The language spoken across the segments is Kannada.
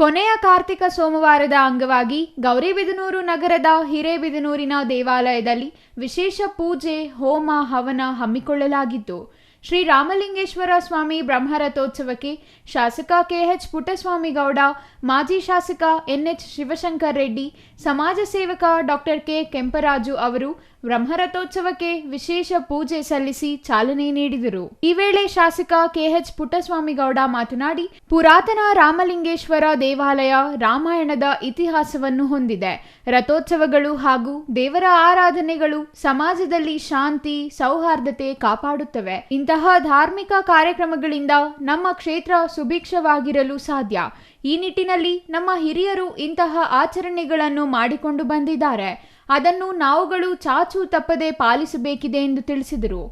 ಕೊನೆಯ ಕಾರ್ತಿಕ ಸೋಮವಾರದ ಅಂಗವಾಗಿ ಗೌರಿಬಿದನೂರು ನಗರದ ಹಿರೇಬಿದನೂರಿನ ದೇವಾಲಯದಲ್ಲಿ ವಿಶೇಷ ಪೂಜೆ, ಹೋಮ, ಹವನ ಹಮ್ಮಿಕೊಳ್ಳಲಾಗಿತ್ತು. ಶ್ರೀ ರಾಮಲಿಂಗೇಶ್ವರ ಸ್ವಾಮಿ ಬ್ರಹ್ಮರಥೋತ್ಸವಕ್ಕೆ ಶಾಸಕ ಕೆಎಚ್ ಪುಟ್ಟಸ್ವಾಮಿ ಗೌಡ, ಮಾಜಿ ಶಾಸಕ ಎನ್ಎಚ್ ಶಿವಶಂಕರ್ ರೆಡ್ಡಿ, ಸಮಾಜ ಸೇವಕ ಡಾಕ್ಟರ್ ಕೆ ಕೆಂಪರಾಜು ಅವರು ಬ್ರಹ್ಮರಥೋತ್ಸವಕ್ಕೆ ವಿಶೇಷ ಪೂಜೆ ಸಲ್ಲಿಸಿ ಚಾಲನೆ ನೀಡಿದರು. ಈ ವೇಳೆ ಶಾಸಕ ಕೆಎಚ್ ಪುಟ್ಟಸ್ವಾಮಿ ಗೌಡ ಮಾತನಾಡಿ, ಪುರಾತನ ರಾಮಲಿಂಗೇಶ್ವರ ದೇವಾಲಯ ರಾಮಾಯಣದ ಇತಿಹಾಸವನ್ನು ಹೊಂದಿದೆ. ರಥೋತ್ಸವಗಳು ಹಾಗೂ ದೇವರ ಆರಾಧನೆಗಳು ಸಮಾಜದಲ್ಲಿ ಶಾಂತಿ, ಸೌಹಾರ್ದತೆ ಕಾಪಾಡುತ್ತವೆ. ಇಂತಹ ಧಾರ್ಮಿಕ ಕಾರ್ಯಕ್ರಮಗಳಿಂದ ನಮ್ಮ ಕ್ಷೇತ್ರ ಸುಭಿಕ್ಷವಾಗಿರಲು ಸಾಧ್ಯ. ಈ ನಿಟ್ಟಿನಲ್ಲಿ ನಮ್ಮ ಹಿರಿಯರು ಇಂತಹ ಆಚರಣೆಗಳನ್ನು ಮಾಡಿಕೊಂಡು ಬಂದಿದ್ದಾರೆ. ಅದನ್ನು ನಾವುಗಳು ಚಾಚು ತಪ್ಪದೆ ಪಾಲಿಸಬೇಕಿದೆ ಎಂದು ತಿಳಿಸಿದರು.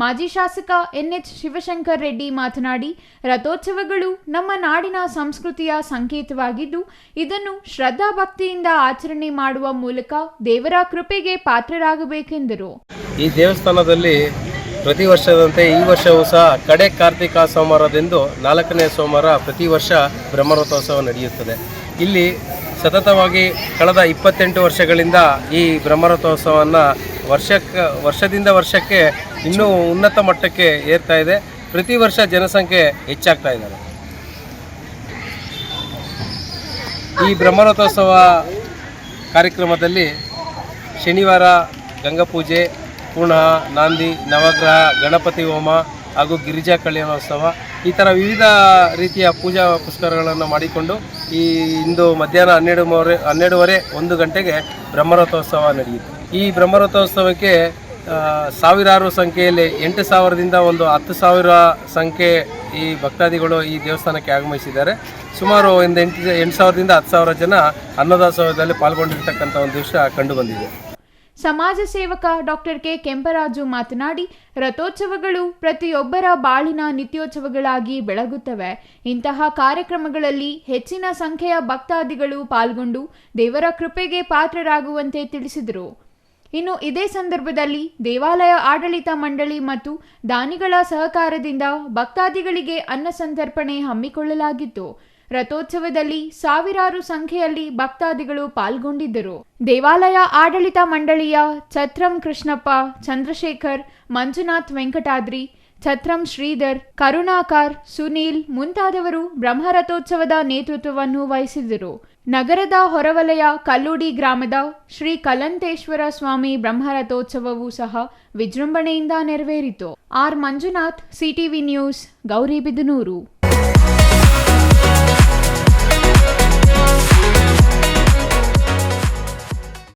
ಮಾಜಿ ಶಾಸಕ ಎನ್ಎಚ್ ಶಿವಶಂಕರ್ ರೆಡ್ಡಿ ಮಾತನಾಡಿ, ರಥೋತ್ಸವಗಳು ನಮ್ಮ ನಾಡಿನ ಸಂಸ್ಕೃತಿಯ ಸಂಕೇತವಾಗಿದ್ದು, ಇದನ್ನು ಶ್ರದ್ಧಾಭಕ್ತಿಯಿಂದ ಆಚರಣೆ ಮಾಡುವ ಮೂಲಕ ದೇವರ ಕೃಪೆಗೆ ಪಾತ್ರರಾಗಬೇಕೆಂದರು. ಈ ದೇವಸ್ಥಾನದಲ್ಲಿ ಪ್ರತಿ ವರ್ಷದಂತೆ ಈ ವರ್ಷವೂ ಸಹ ಕಡೆ ಕಾರ್ತಿಕ ಸೋಮವಾರದಂದು ನಾಲ್ಕನೇ ಸೋಮವಾರ ಪ್ರತಿ ವರ್ಷ ಬ್ರಹ್ಮರಥೋತ್ಸವ ನಡೆಯುತ್ತದೆ. ಇಲ್ಲಿ ಸತತವಾಗಿ ಕಳೆದ ಇಪ್ಪತ್ತೆಂಟು ವರ್ಷಗಳಿಂದ ಈ ಬ್ರಹ್ಮರಥೋತ್ಸವವನ್ನು ವರ್ಷಕ್ಕೆ ವರ್ಷದಿಂದ ವರ್ಷಕ್ಕೆ ಇನ್ನೂ ಉನ್ನತ ಮಟ್ಟಕ್ಕೆ ಏರ್ತಾ ಇದೆ. ಪ್ರತಿ ವರ್ಷ ಜನಸಂಖ್ಯೆ ಹೆಚ್ಚಾಗ್ತಾ ಇದ್ದಾರೆ. ಈ ಬ್ರಹ್ಮರಥೋತ್ಸವ ಕಾರ್ಯಕ್ರಮದಲ್ಲಿ ಶನಿವಾರ ಗಂಗಾಪೂಜೆ ಪುಣ ನಾಂದಿ, ನವಗ್ರಹ, ಗಣಪತಿ ಹೋಮ ಹಾಗೂ ಗಿರಿಜಾ ಕಲ್ಯಾಣೋತ್ಸವ ಈ ಥರ ವಿವಿಧ ರೀತಿಯ ಪೂಜಾ ಪುಷ್ಕರಗಳನ್ನು ಮಾಡಿಕೊಂಡು ಈ ಇಂದು ಮಧ್ಯಾಹ್ನ ಹನ್ನೆರಡು ಮೂವರೆ ಹನ್ನೆರಡುವರೆ ಒಂದು ಗಂಟೆಗೆ ಬ್ರಹ್ಮರಥೋತ್ಸವ ನಡೆಯಿತು. ಈ ಬ್ರಹ್ಮರಥೋತ್ಸವಕ್ಕೆ ಸಾವಿರಾರು ಸಂಖ್ಯೆಯಲ್ಲಿ ಎಂಟು ಸಾವಿರದಿಂದ ಒಂದು ಹತ್ತು ಸಾವಿರ ಸಂಖ್ಯೆ ಈ ಭಕ್ತಾದಿಗಳು ಈ ದೇವಸ್ಥಾನಕ್ಕೆ ಆಗಮಿಸಿದ್ದಾರೆ. ಸುಮಾರು ಒಂದು ಎಂಟು ಎಂಟು ಸಾವಿರದಿಂದ ಹತ್ತು ಸಾವಿರ ಜನ ಅನ್ನದಾಸೋಹದಲ್ಲಿ ಪಾಲ್ಗೊಂಡಿರ್ತಕ್ಕಂಥ ಒಂದು ದೃಶ್ಯ ಕಂಡು ಬಂದಿದೆ. ಸಮಾಜ ಸೇವಕ ಡಾಕ್ಟರ್ ಕೆ ಕೆಂಪರಾಜು ಮಾತನಾಡಿ, ರಥೋತ್ಸವಗಳು ಪ್ರತಿಯೊಬ್ಬರ ಬಾಳಿನ ನಿತ್ಯೋತ್ಸವಗಳಾಗಿ ಬೆಳಗುತ್ತವೆ. ಇಂತಹ ಕಾರ್ಯಕ್ರಮಗಳಲ್ಲಿ ಹೆಚ್ಚಿನ ಸಂಖ್ಯೆಯ ಭಕ್ತಾದಿಗಳು ಪಾಲ್ಗೊಂಡು ದೇವರ ಕೃಪೆಗೆ ಪಾತ್ರರಾಗುವಂತೆ ತಿಳಿಸಿದರು. ಇನ್ನು ಇದೇ ಸಂದರ್ಭದಲ್ಲಿ ದೇವಾಲಯ ಆಡಳಿತ ಮಂಡಳಿ ಮತ್ತು ದಾನಿಗಳ ಸಹಕಾರದಿಂದ ಭಕ್ತಾದಿಗಳಿಗೆ ಅನ್ನ ಸಂತರ್ಪಣೆ ಹಮ್ಮಿಕೊಳ್ಳಲಾಗಿತ್ತು. ರಥೋತ್ಸವದಲ್ಲಿ ಸಾವಿರಾರು ಸಂಖ್ಯೆಯಲ್ಲಿ ಭಕ್ತಾದಿಗಳು ಪಾಲ್ಗೊಂಡಿದ್ದರು. ದೇವಾಲಯ ಆಡಳಿತ ಮಂಡಳಿಯ ಛತ್ರಂ ಕೃಷ್ಣಪ್ಪ, ಚಂದ್ರಶೇಖರ್, ಮಂಜುನಾಥ್ ವೆಂಕಟಾದ್ರಿ, ಛತ್ರಂ ಶ್ರೀಧರ್, ಕರುಣಾಕರ್, ಸುನೀಲ್ ಮುಂತಾದವರು ಬ್ರಹ್ಮರಥೋತ್ಸವದ ನೇತೃತ್ವವನ್ನು ವಹಿಸಿದರು ನಗರದ ಹೊರವಲಯ ಕಲ್ಲೂಡಿ ಗ್ರಾಮದ ಶ್ರೀ ಕಲಂತೇಶ್ವರ ಸ್ವಾಮಿ ಬ್ರಹ್ಮರಥೋತ್ಸವವೂ ಸಹ ವಿಜೃಂಭಣೆಯಿಂದ ನೆರವೇರಿತು. R Manjunath, CTV news, Gauribidanur.